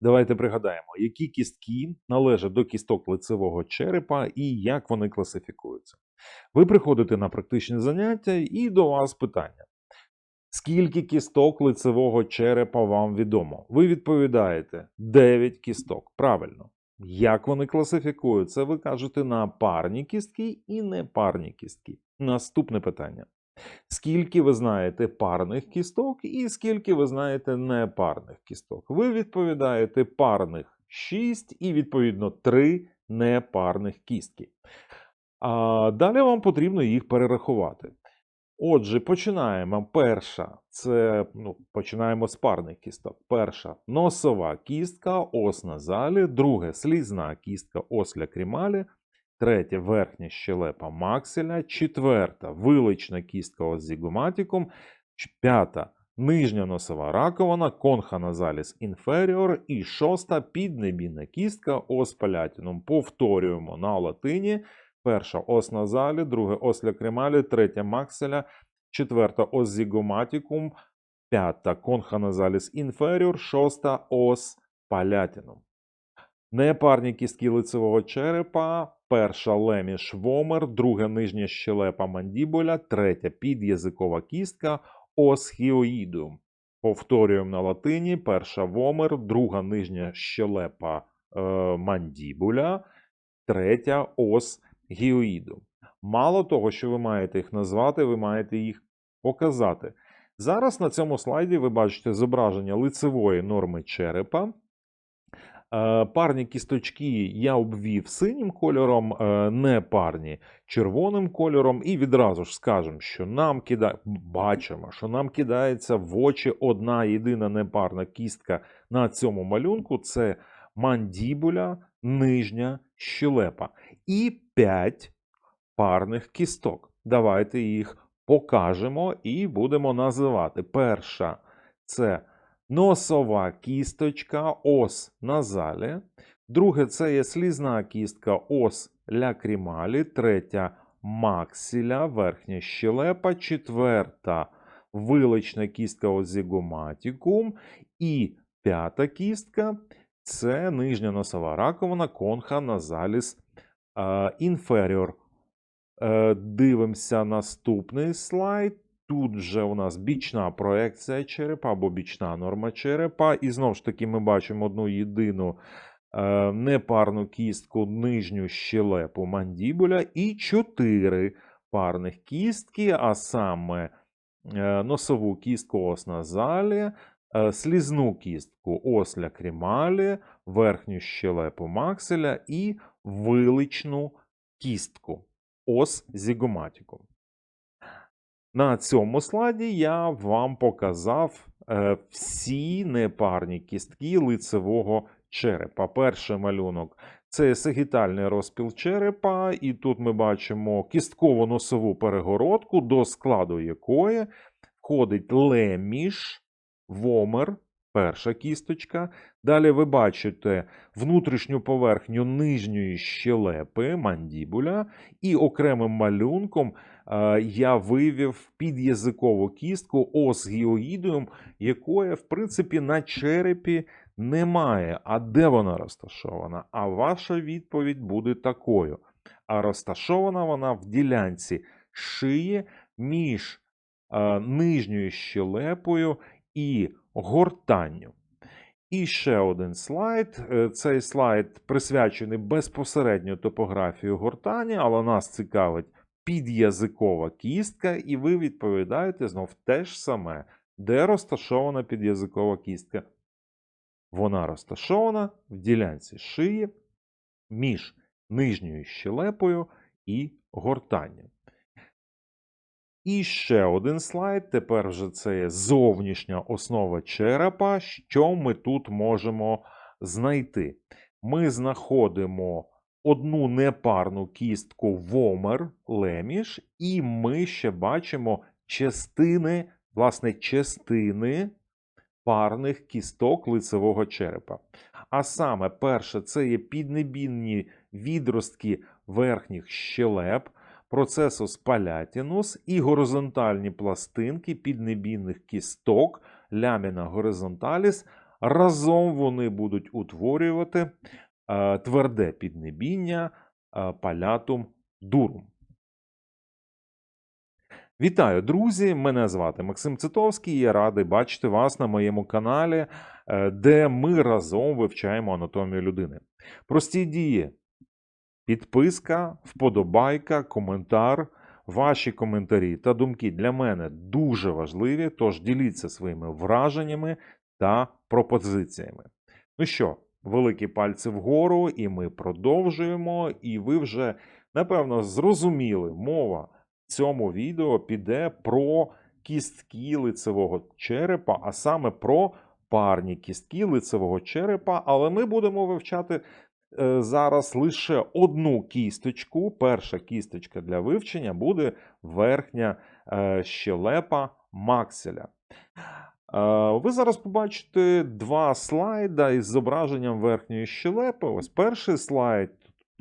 Давайте пригадаємо, які кістки належать до кісток лицевого черепа і як вони класифікуються. Ви приходите на практичне заняття і до вас питання. Скільки кісток лицевого черепа вам відомо? Ви відповідаєте 9 кісток. Правильно. Як вони класифікуються? Ви кажете на парні кістки і непарні кістки. Наступне питання. Скільки ви знаєте парних кісток і скільки ви знаєте непарних кісток? Ви відповідаєте парних 6 і відповідно 3 непарних кістки. А далі вам потрібно їх перерахувати. Отже, починаємо. Перша це ну, починаємо з парних кісток. Перша носова кістка, ос назалі, друге слізна кістка, ос лакрімалі, третє верхня щелепа макселя, четверта вилична кістка ос зігоматікум, п'ята нижня носова раковина, конха назаліс інферіор і шоста піднебійна кістка ос палятінум. Повторюємо на латині. Перша ос назалі, друге ос лакрималі, третя макселя, четверта ос зігоматікум, п'ята конха назаліс інферіор, шоста ос палятінум. Непарні кістки лицевого черепа, перша леміш вомер, друга нижня щелепа мандібуля, третя під'язикова кістка ос хіоїдум. Повторюємо на латині: перша вомер, друга нижня щелепа е, мандібуля, третя ос гіоїду. Мало того, що ви маєте їх назвати, ви маєте їх показати. Зараз на цьому слайді ви бачите зображення лицевої норми черепа. Е, Парні кісточки я обвів синім кольором, е, непарні червоним кольором, і відразу ж скажемо, що нам кидає, бачимо, що нам кидається в очі одна єдина непарна кістка на цьому малюнку це мандібуля, нижня щелепа. І 5 парних кісток. Давайте їх покажемо і будемо називати. Перша це носова кісточка ос назалі. Друге це є слізна кістка ос лякрімалі. Третя максіля, верхня щелепа. Четверта вилична кістка ос зігоматікум. І п'ята кістка це нижня носова раковина конха назаліс інферіор. Е, Дивимося наступний слайд. Тут вже у нас бічна проекція черепа або бічна норма черепа. І знову ж таки ми бачимо одну єдину е, непарну кістку нижню щелепу мандібуля і чотири парних кістки, а саме е, носову кістку ос назалі, е, слізну кістку ос лакрімалі, верхню щелепу макселя і виличну кістку ос зігоматікум. На цьому слайді я вам показав е, всі непарні кістки лицевого черепа. Перший малюнок це сагітальний розпіл черепа, і тут ми бачимо кістково носову перегородку, до складу якої входить леміш, вомер, перша кісточка. Далі ви бачите внутрішню поверхню нижньої щелепи, мандібуля, і окремим малюнком е, я вивів під'язикову кістку ос гіоїдіум, якої, в принципі, на черепі немає. А де вона розташована? А ваша відповідь буде такою. А розташована вона в ділянці шиї між е, нижньою щелепою і гортанню. І ще один слайд. Е, Цей слайд присвячений безпосередньо топографії гортані, але нас цікавить під'язикова кістка, і ви відповідаєте знов те ж саме, де розташована під'язикова кістка. Вона розташована в ділянці шиї між нижньою щелепою і гортанням. І ще один слайд. Тепер вже це є зовнішня основа черепа. Що ми тут можемо знайти? Ми знаходимо одну непарну кістку вомер, леміш, і ми ще бачимо частини, власне, частини парних кісток лицевого черепа. А саме, перше, це є піднебінні відростки верхніх щелеп, процесус палятінус і горизонтальні пластинки піднебійних кісток ляміна горизонталіс разом вони будуть утворювати е, тверде піднебіння е, палятум дурум. Вітаю, друзі! Мене звати Максим Цитовський. Я радий бачити вас на моєму каналі, е, де ми разом вивчаємо анатомію людини. Прості дії: підписка, вподобайка, коментар. Ваші коментарі та думки для мене дуже важливі, тож діліться своїми враженнями та пропозиціями. Ну що, великі пальці вгору, і ми продовжуємо. І ви вже, напевно, зрозуміли, мова в цьому відео піде про кістки лицевого черепа, а саме про парні кістки лицевого черепа. Але ми будемо вивчати зараз лише одну кісточку. Перша кісточка для вивчення буде верхня е, щелепа макселя. Е, Ви зараз побачите два слайда із зображенням верхньої щелепи. Ось перший слайд.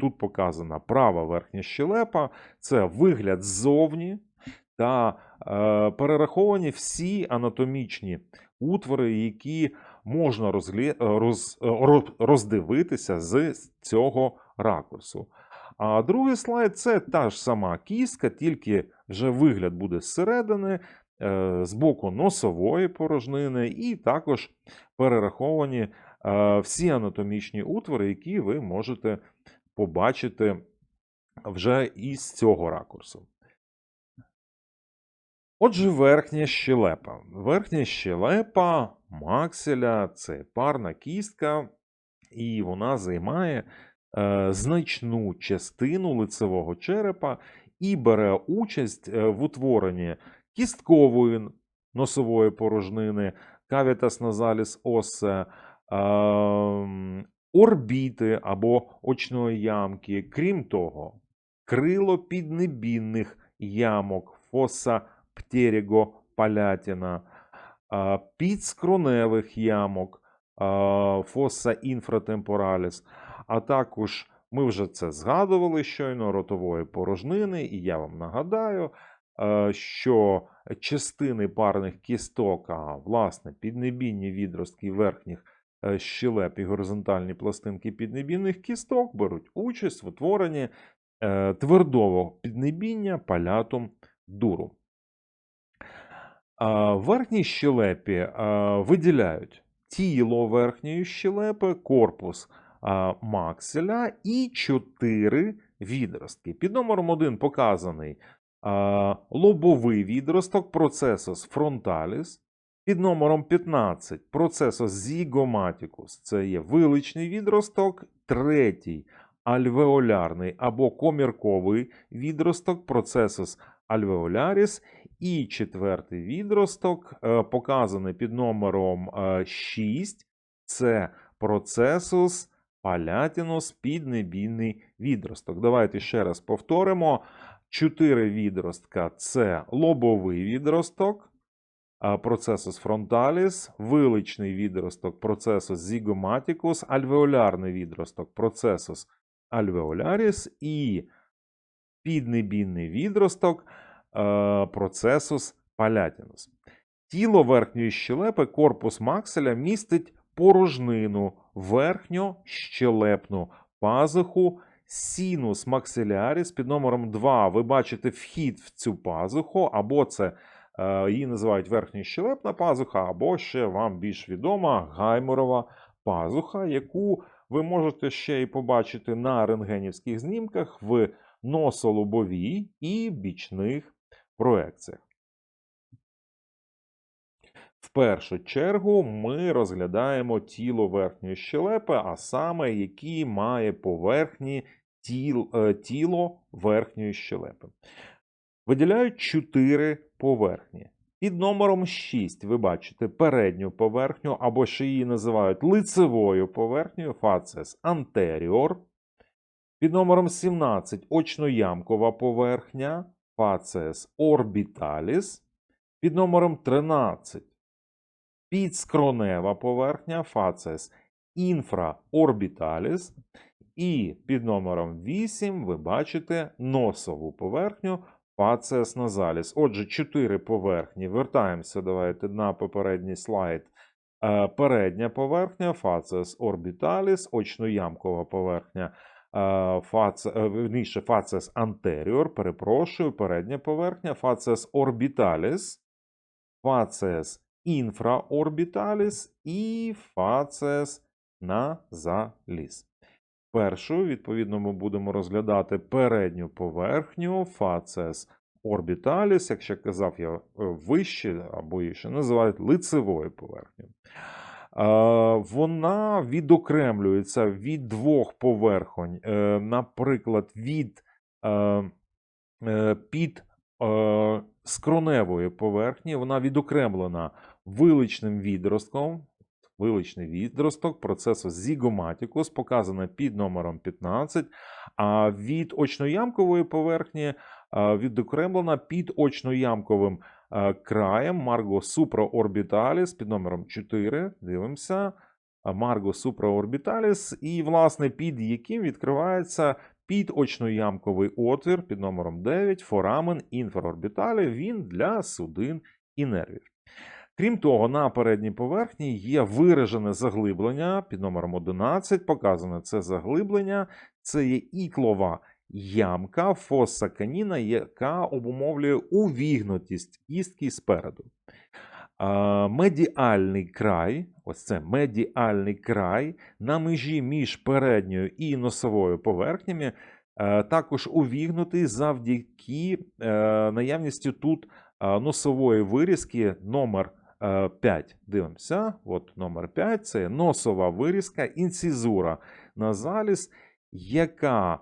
Тут показана права верхня щелепа, це вигляд ззовні та е, перераховані всі анатомічні утвори, які можна розглі... роз... роз- роздивитися з цього ракурсу. А другий слайд це та ж сама кістка, тільки вже вигляд буде зсередини, е, з боку носової порожнини, і також перераховані е, всі анатомічні утвори, які ви можете побачити вже із цього ракурсу. Отже, верхня щелепа. Верхня щелепа макселя це парна кістка, і вона займає е, значну частину лицевого черепа і бере участь е, в утворенні кісткової носової порожнини, cavitas nasalis osse, ем, орбіти або очної ямки. Крім того, крило піднебінних ямок, фоса птеріго палятіна, підскроневих ямок, фоса інфратемпораліс, а також ми вже це згадували щойно ротової порожнини, і я вам нагадаю, що частини парних кісток, а власне піднебінні відростки верхніх е, щелеп і горизонтальні пластинки піднебінних кісток беруть участь в утворенні е, твердого піднебіння палятум дуру. Верхній щелепі виділяють тіло верхньої щелепи, корпус макселя і чотири відростки. Під номером 1 показаний лобовий відросток процесус frontalis. Під номером 15 процесус zygomaticus – це є виличний відросток, третій альвеолярний або комірковий відросток процесус alveolaris і четвертий відросток, е, показаний під номером е, 6, це процесус палятінус піднебійний відросток. Давайте ще раз повторимо. Чотири відростка це лобовий відросток, а, процесус фронталіс, виличний відросток процесус зігоматікус, альвеолярний відросток процесус альвеоляріс і піднебінний відросток е, процесус палятінус. Тіло верхньої щелепи, корпус макселя містить порожнину, верхньощелепну пазуху, синус максиляріс під номером 2. Ви бачите вхід в цю пазуху, або це е, її називають верхньощелепна пазуха, або ще вам більш відома гайморова пазуха, яку ви можете ще й побачити на рентгенівських знімках в носолобовій і бічних проекціях. В першу чергу ми розглядаємо тіло верхньої щелепи, а саме, які має поверхні тіл, е, тіло верхньої щелепи. Виділяють чотири поверхні. Під номером 6 ви бачите передню поверхню, або ще її називають лицевою поверхнею, фацес anterior. Під номером 17 очноямкова поверхня, фацес orbitalis. Під номером 13 підскронева поверхня, фацес infraorbitalis. І під номером 8 ви бачите носову поверхню фацес назаліс. Отже, чотири поверхні. Вертаємося, давайте на попередній слайд. Е, Передня поверхня facies orbitalis, очноямкова поверхня е, е, anterior, перепрошую, передня поверхня facies orbitalis, facies infraorbitalis і facies nasalis. Першу, відповідно, ми будемо розглядати передню поверхню facies orbitalis, як ще казав я е, вище, або її ще називають лицевою поверхнею. Вона відокремлюється від двох поверхонь, е, наприклад, від е, е, під скроневої поверхні, вона відокремлена виличним відростком. Виличний відросток процесу зігоматікус показано під номером 15, а від очноямкової поверхні відокремлена під очноямковим краєм Марго supraorbitalis під номером 4. Дивимося. Марго supraorbitalis, і, власне, під яким відкривається підочноямковий отвір під номером 9, форамен інфраорбіталі, він для судин і нервів. Крім того, на передній поверхні є виражене заглиблення під номером 11. Показане це заглиблення. Це є іклова ямка фоса каніна, яка обумовлює увігнутість кістки спереду. Медіальний край, ось це медіальний край на межі між передньою і носовою поверхнями, е, також увігнутий завдяки е, наявності тут е, носової вирізки номер 5. Дивимося, от номер 5 це носова вирізка, інцизура на заліз, яка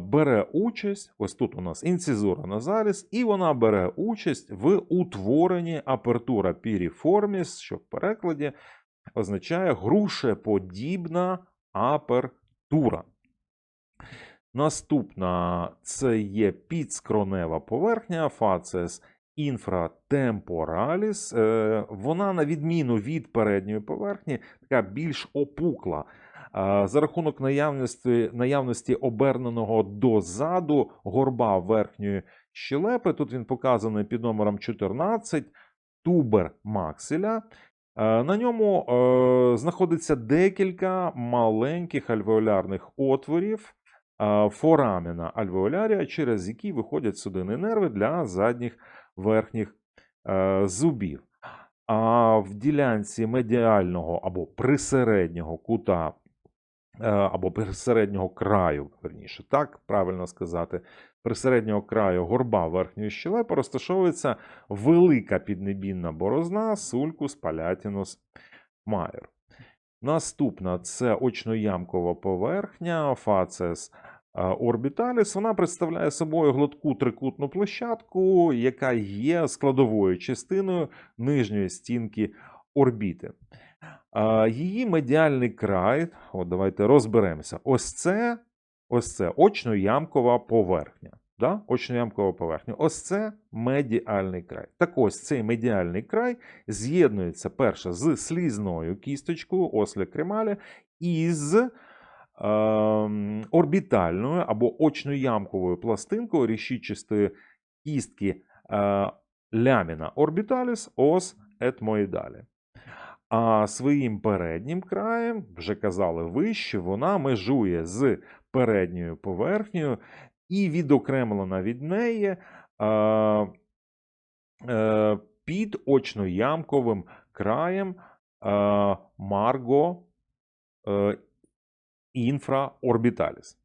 бере участь, ось тут у нас інцизура на заліз, і вона бере участь в утворенні апертура піріформіс, що в перекладі означає грушеподібна апертура. Наступна це є підскронева поверхня, фацес інфратемпораліс. Е, Вона, на відміну від передньої поверхні, така більш опукла. За рахунок наявності, наявності оберненого дозаду горба верхньої щелепи. Тут він показаний під номером 14, тубер максиля. Е, На ньому е, знаходиться декілька маленьких альвеолярних отворів фораміна альвеолярія, через які виходять судини нерви для задніх верхніх е, зубів. А в ділянці медіального або присереднього кута, е, або присереднього краю, верніше, так правильно сказати, присереднього краю горба верхньої щелепи розташовується велика піднебінна борозна сулькус палятінус майор. Наступна це очноямкова поверхня, фацес орбіталіс. Вона представляє собою гладку трикутну площадку, яка є складовою частиною нижньої стінки орбіти. Її медіальний край, от давайте розберемося. Ось це, ось це очноямкова поверхня. Да? Очноямкова поверхня. Ось це медіальний край. Так ось цей медіальний край з'єднується перше з слізною кісточкою осля кремаля із орбітальною або очноямковою пластинкою рішічистої кістки е, ляміна орбіталіс ос етмоїдалі. А своїм переднім краєм, вже казали вище, вона межує з передньою поверхнею і відокремлена від неї е, е, під очноямковим краєм е, Марго е, інфраорбіталіс.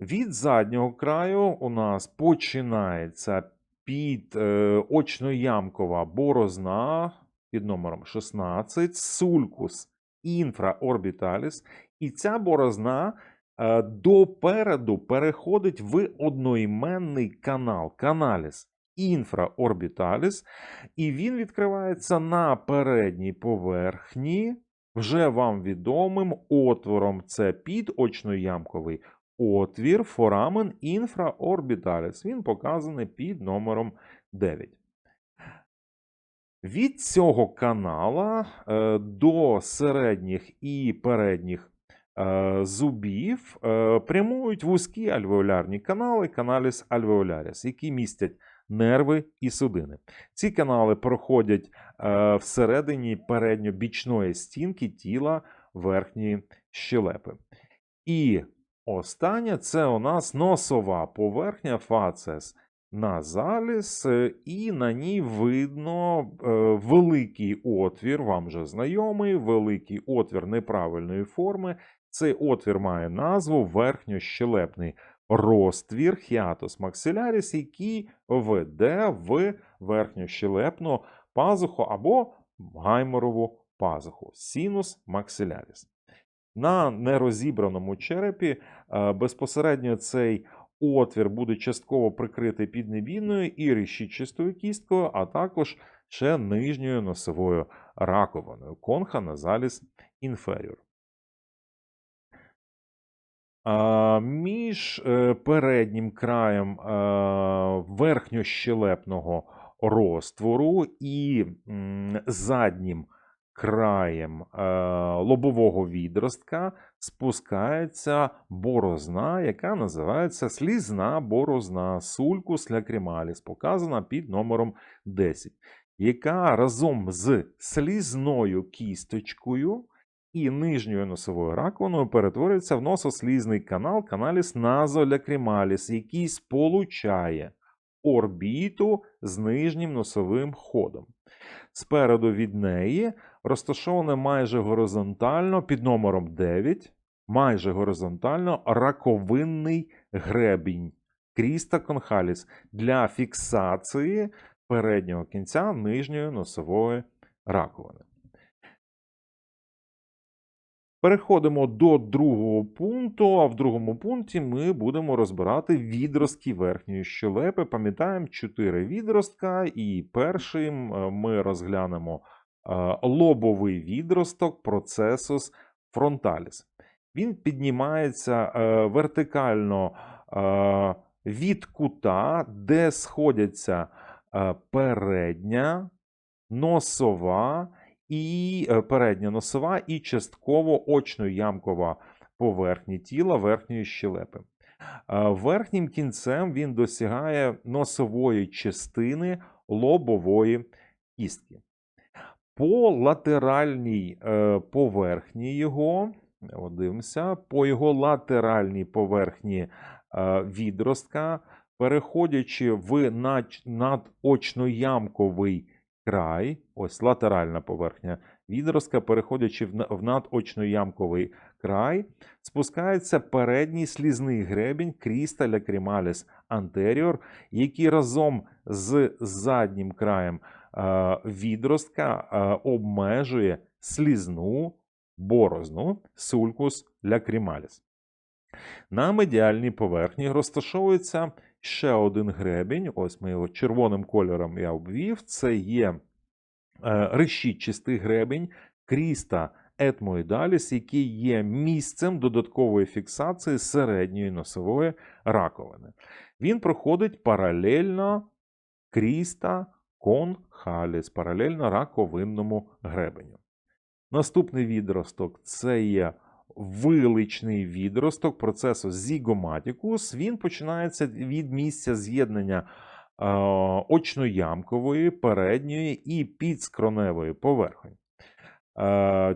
Від заднього краю у нас починається під е, очноямкова борозна під номером 16, сулькус інфраорбіталіс, і ця борозна е, допереду переходить в одноіменний канал, каналіс інфраорбіталіс, і він відкривається на передній поверхні, вже вам відомим отвором. Це підочноямковий отвір, форамен інфраорбіталіс. Він показаний під номером 9. Від цього канала е, до середніх і передніх е, зубів е, прямують вузькі альвеолярні канали, каналіс альвеоляріс, які містять нерви і судини. Ці канали проходять е, всередині передньобічної стінки тіла верхньої щелепи. І останнє це у нас носова поверхня фацес назаліс, е, і на ній видно е, великий отвір, вам вже знайомий, великий отвір неправильної форми. Цей отвір має назву верхньощелепний розтвір хіатус максиляріс, який веде в верхньощелепну пазуху або гайморову пазуху синус максиляріс. На нерозібраному черепі е, безпосередньо цей отвір буде частково прикритий піднебійною і решітчастою кісткою, а також ще нижньою носовою раковиною конха назаліс інферіор. Між е, переднім краєм е, верхньощелепного розтвору і заднім краєм е, лобового відростка спускається борозна, яка називається слізна борозна. Сулькус лякрімаліс, показана під номером 10, яка разом з слізною кісточкою і нижньою носовою раковиною перетворюється в носослізний канал каналіс назолякрімаліс, який сполучає орбіту з нижнім носовим ходом. Спереду від неї розташоване майже горизонтально під номером 9, майже горизонтально раковинний гребінь кріста конхаліс для фіксації переднього кінця нижньої носової раковини. Переходимо до другого пункту. А в другому пункті ми будемо розбирати відростки верхньої щелепи. Пам'ятаємо чотири відростка, і першим е, ми розглянемо е, лобовий відросток процесус фронталіс. Він піднімається е, вертикально від кута, де сходяться передня, носова і е, передня носова і частково очно-ямкова поверхні тіла верхньої щелепи. Е, верхнім кінцем він досягає носової частини лобової кістки. По латеральній е, поверхні його, дивимося, по його латеральній поверхні відростка, переходячи в надочноямковий край, ось латеральна поверхня відростка, переходячи в надочноямковий край, спускається передній слізний гребінь кріста лякрімаліс антеріор, який разом з заднім краєм відростка обмежує слізну борозну сулькус лякрімаліс. На медіальній поверхні розташовується ще один гребінь. Ось ми його червоним кольором я обвів. Це є е, решітчистий гребінь кріста етмоїдаліс, який є місцем додаткової фіксації середньої носової раковини. Він проходить паралельно кріста конхаліс, паралельно раковинному гребеню. Наступний відросток це є виличний відросток процесу зігоматікус, він починається від місця з'єднання очноямкової, передньої і підскроневої поверхні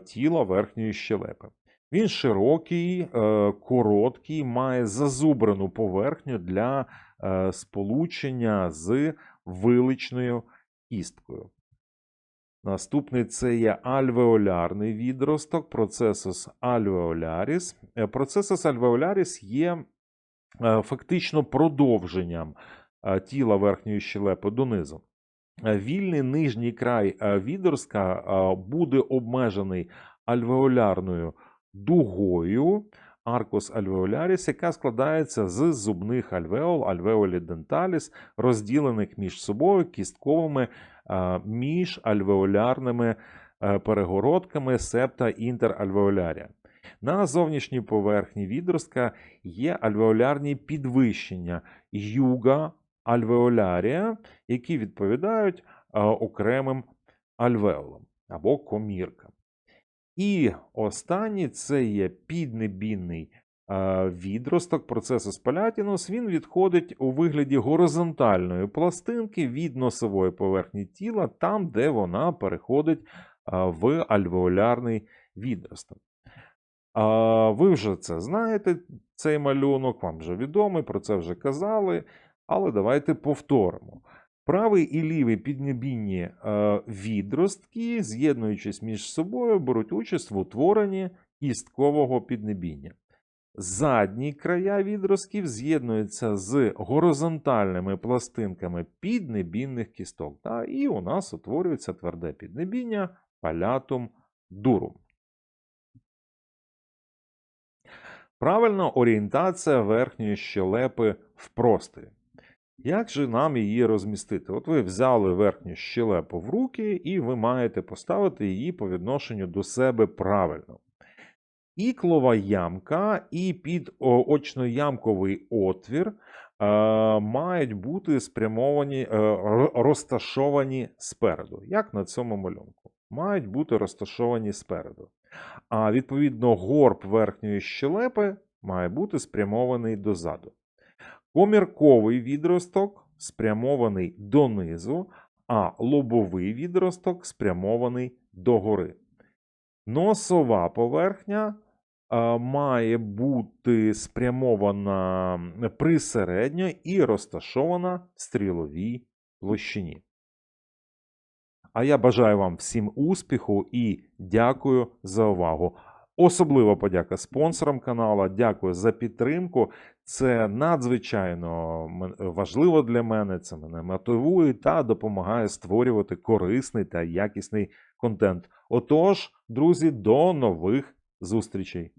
тіла верхньої щелепи. Він широкий, е, короткий, має зазубрену поверхню для е, сполучення з виличною кісткою. Наступний це є альвеолярний відросток, процесус альвеоляріс. Е, процесус альвеоляріс є е, фактично продовженням е, тіла верхньої щелепи донизу. Вільний нижній край відростка буде обмежений альвеолярною дугою. Аркус альвеоляріс, яка складається з зубних альвеол, альвеолі денталіс, розділених між собою кістковими між альвеолярними е, перегородками септа інтеральвеолярія. На зовнішній поверхні відростка є альвеолярні підвищення юга альвеолярія, які відповідають окремим альвеолам або коміркам. І останній це є піднебінний відросток процесу спалятінус він відходить у вигляді горизонтальної пластинки від носової поверхні тіла, там, де вона переходить е, в альвеолярний відросток. Ви вже це знаєте, цей малюнок, вам вже відомий, про це вже казали, але давайте повторимо. Правий і лівий піднебінні е, відростки, з'єднуючись між собою, беруть участь в утворенні кісткового піднебіння. Задні края відростків з'єднуються з горизонтальними пластинками піднебінних кісток. Та, і у нас утворюється тверде піднебіння палятум дурум. Правильна орієнтація верхньої щелепи в просторі. Як же нам її розмістити? От ви взяли верхню щелепу в руки, і ви маєте поставити її по відношенню до себе правильно. Іклова ямка і підочноямковий отвір е, мають бути спрямовані, е, розташовані спереду, як на цьому малюнку. Мають бути розташовані спереду. А відповідно, горб верхньої щелепи має бути спрямований дозаду. Комірковий відросток спрямований донизу, а лобовий відросток спрямований догори. Носова поверхня має бути спрямована присередньо і розташована в стріловій площині. А я бажаю вам всім успіху і дякую за увагу. Особлива подяка спонсорам каналу. Дякую за підтримку. Це надзвичайно важливо для мене. Це мене мотивує та допомагає створювати корисний та якісний контент. Отож, друзі, до нових зустрічей!